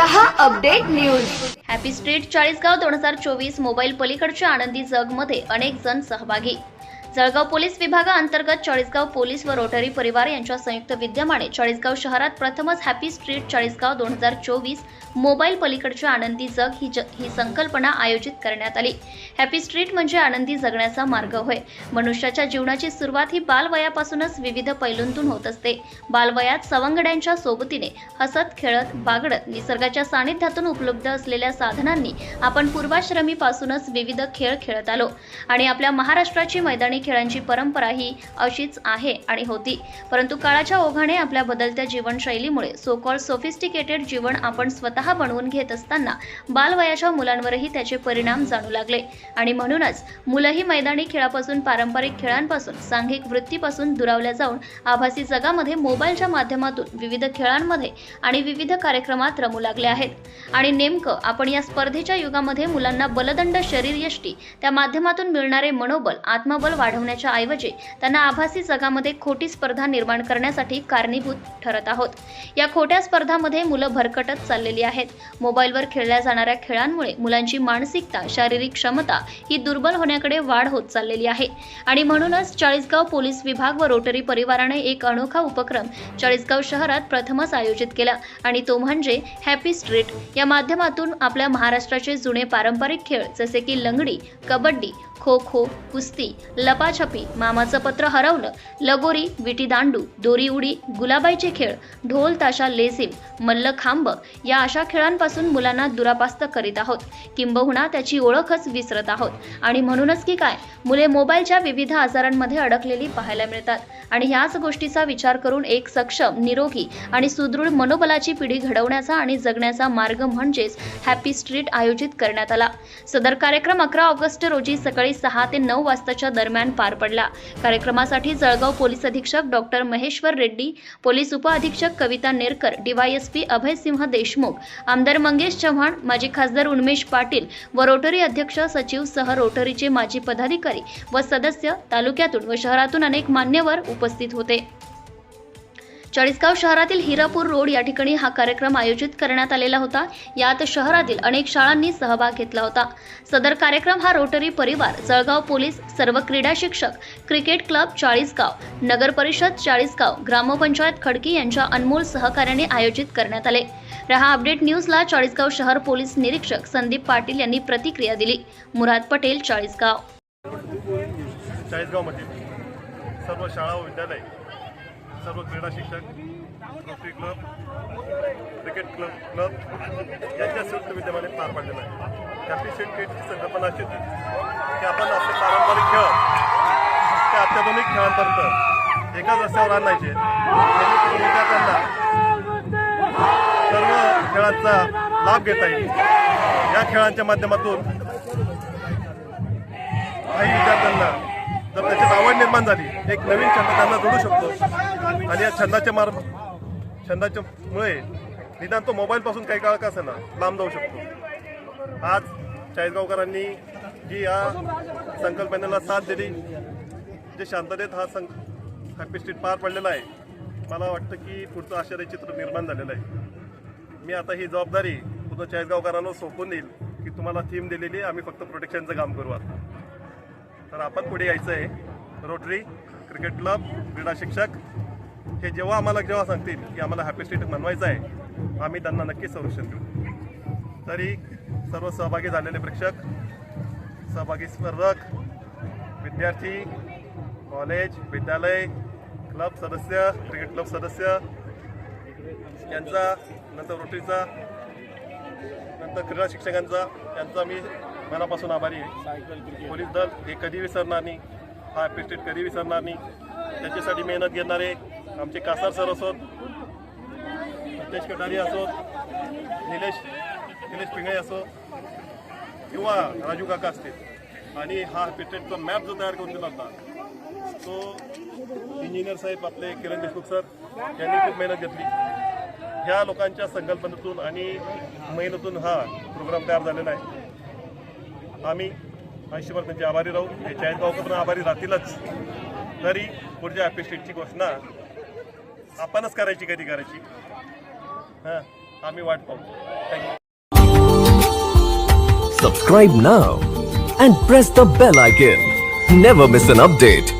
रहा update news. Happy street Chalisgaon दोन हजार चोवीस मोबाईल पलीकडच्या आनंदी जगमध्ये अनेक जण सहभागी. जळगाव पोलीस विभागाअंतर्गत चाळीसगाव पोलीस व रोटरी परिवार यांच्या संयुक्त विद्यमाने चाळीसगाव शहरात प्रथमच हॅपी स्ट्रीट चाळीसगाव दोन हजार चोवीस मोबाईल पलीकडचे आनंदी जग ही ज ही संकल्पना आयोजित करण्यात आली. हॅपी स्ट्रीट म्हणजे आनंदी जगण्याचा मार्ग होय. मनुष्याच्या जीवनाची सुरुवात ही बालवयापासूनच विविध पैलूंतून होत असते. बालवयात सवंगड्यांच्या सोबतीने हसत खेळत बागडत निसर्गाच्या सानिध्यातून उपलब्ध असलेल्या साधनांनी आपण पूर्वाश्रमीपासूनच विविध खेळ खेळत आलो. आणि आपल्या महाराष्ट्राची मैदानी खेळांची परंपरा ही अशीच आहे आणि होती. परंतु काळाच्या ओघाने आपल्या बदलत्या जीवनशैलीमुळे सोकॉल सोफिस्टिकेटेड जीवन आपण स्वतः बनवून घेत असताना बालवयाच्या मुलांवरही त्याचे परिणाम जाणू लागले. आणि म्हणूनच मुलंही मैदानी खेळापासून पारंपरिक खेळांपासून सांघिक वृत्तीपासून दुरावल्या जाऊन आभासी जगामध्ये मोबाईलच्या माध्यमातून विविध खेळांमध्ये आणि विविध कार्यक्रमात रमू लागले आहेत. आणि नेमकं आपण या स्पर्धेच्या युगामध्ये मुलांना बलदंड शरीरयष्टी त्या माध्यमातून मिळणारे मनोबल आत्मबल वाढवण्याच्या ऐवजी त्यांना आभासी जगामध्ये खोटी स्पर्धा निर्माण करण्यासाठी कारणीभूत ठरत आहोत. या खोट्या स्पर्धामध्ये मुलं भरकटत चाललेली आहेत. मोबाईलवर खेळल्या जाणाऱ्या खेळांमुळे मुलांची मानसिकता शारीरिक क्षमता ही दुर्बल होण्याकडे वाढ होत चाललेली आहे. आणि म्हणूनच चाळीसगाव पोलीस विभाग व रोटरी परिवाराने एक अनोखा उपक्रम चाळीसगाव शहरात प्रथमच आयोजित केला. आणि तो म्हणजे हॅपी स्ट्रीट. या माध्यमातून आपल्या महाराष्ट्राचे जुने पारंपरिक खेळ जसे की लंगडी कबड्डी खो खो कुस्ती लप लपाछपी मामाचं पत्र हरवलं लगोरी विटी दांडू दोरी उडी गुलाबाईचे खेळ ढोल ताशा लेझिम मल्लखांब या अशा खेळांपासून मुलांना दुरापास्त करीत आहोत. किंबहुना त्याची ओळखच विसरत आहोत. आणि म्हणूनच की काय मुले मोबाईलच्या विविध आजारांमध्ये अडकलेली पाहायला मिळतात. आणि ह्याच गोष्टीचा विचार करून एक सक्षम निरोगी आणि सुदृढ मनोबलाची पिढी घडवण्याचा आणि जगण्याचा मार्ग म्हणजेच हॅपी स्ट्रीट आयोजित करण्यात आला. सदर कार्यक्रम अकरा ऑगस्ट रोजी सकाळी सहा ते नऊ वाजताच्या दरम्यान पार पडला. कार्यक्रमासाठी जळगाव पोलीस अधीक्षक डॉक्टर महेश्वर रेड्डी पोलीस उपअधीक्षक कविता नेरकर डीवायएसपी अभयसिंह देशमुख आमदार मंगेश चव्हाण माजी खासदार उन्मेश पाटील व रोटरी अध्यक्ष सचिव सह रोटरीचे माजी पदाधिकारी व सदस्य तालुक्यातून व शहरातून अनेक मान्यवर उपस्थित होते. चाळीसगाव शहरातील हिरापूर रोड या ठिकाणी हा कार्यक्रम आयोजित करण्यात आलेला होता. यात शहरातील अनेक शाळांनी सहभाग घेतला होता. सदर कार्यक्रम हा रोटरी परिवार जळगाव पोलीस सर्व क्रीडा शिक्षक क्रिकेट क्लब चाळीसगाव नगर परिषद चाळीसगाव ग्रामपंचायत खडकी यांच्या अनमोल सहकार्याने आयोजित करण्यात आले. रहा अपडेट न्यूजला चाळीसगाव शहर पोलीस निरीक्षक संदीप पाटील यांनी प्रतिक्रिया दिली. मुराद पटेल चाळीसगाव. चाळीसगावमधील सर्व शाळा व विद्यालय सर्व क्रीडा शिक्षक trophy club cricket club club यांच्या संयुक्त विद्यमाने पार पाडलेला आहे. हॅपी क्रिकेटची संकल्पना अशी होती की आपण आपले पारंपरिक खेळ ते अत्याधुनिक खेळांपर्यंत एकाच रस्त्यावर आणायचे. विद्यार्थ्यांना सर्व खेळांचा लाभ घेता येईल. या खेळांच्या माध्यमातून काही विद्यार्थ्यांना निर्माण झाली. एक नवीन छंद त्यांना जोडू शकतो. आणि या छंदाच्या मार्ग छंदाच्या मुळे निदान तो मोबाईलपासून काही काळ का असेना लांब जाऊ शकतो. आज चाळीसगावकरांनी जी या संकल्पनेला साथ दिली जे शांततेत हा सं हॅपी स्ट्रीट पार पडलेला आहे मला वाटतं की पुढचं आश्चर्यचित्र निर्माण झालेलं आहे. मी आता ही जबाबदारी पूर्ण चाळीसगावकरांना सोपून देईल की तुम्हाला थीम दिलेली आहे आम्ही फक्त प्रोटेक्शनचं काम करू आता. तर आपण पुढे यायचं आहे. रोटरी क्रिकेट क्लब क्रीडा शिक्षक हे जेव्हा आम्हाला जेव्हा सांगतील की आम्हाला हॅपी स्टेट बनवायचं आहे आम्ही त्यांना नक्कीच संरक्षण देऊ. तरी सर्व सहभागी झालेले प्रेक्षक सहभागी स्पर्धक विद्यार्थी कॉलेज विद्यालय क्लब सदस्य क्रिकेट क्लब सदस्य यांचा नंतर रोटरीचा नंतर क्रीडा शिक्षकांचा यांचा मी मनापासून आभारी आहे. पोलीस दल हे कधी विसरणार नाही. हा हॅपी कधी विसरणार नाही. त्याच्यासाठी मेहनत घेणारे आमचे कासार सर असोत सतेज कटारी असोत निलेश निलेश पिंगळे असो किंवा राजू काका असतील. आणि हा हॅपी मॅप जो तयार करून दिला होता तो इंजिनियर साहेब आपले किरण देशमुख सर यांनी खूप मेहनत घेतली. ह्या लोकांच्या संकल्पनेतून आणि मेहनतून हा प्रोग्राम तयार झालेला आहे. आम्ही आयुष्यभर त्यांचे आभारी राहू. हे चाळीसगावकर पण आभारी राहतीलच. तरी पुढच्या हॅपी घोषणा आपणच करायची कधी करायची? हां आम्ही वाट पाहू. Thank you Subscribe now and press the bell icon. Never miss an update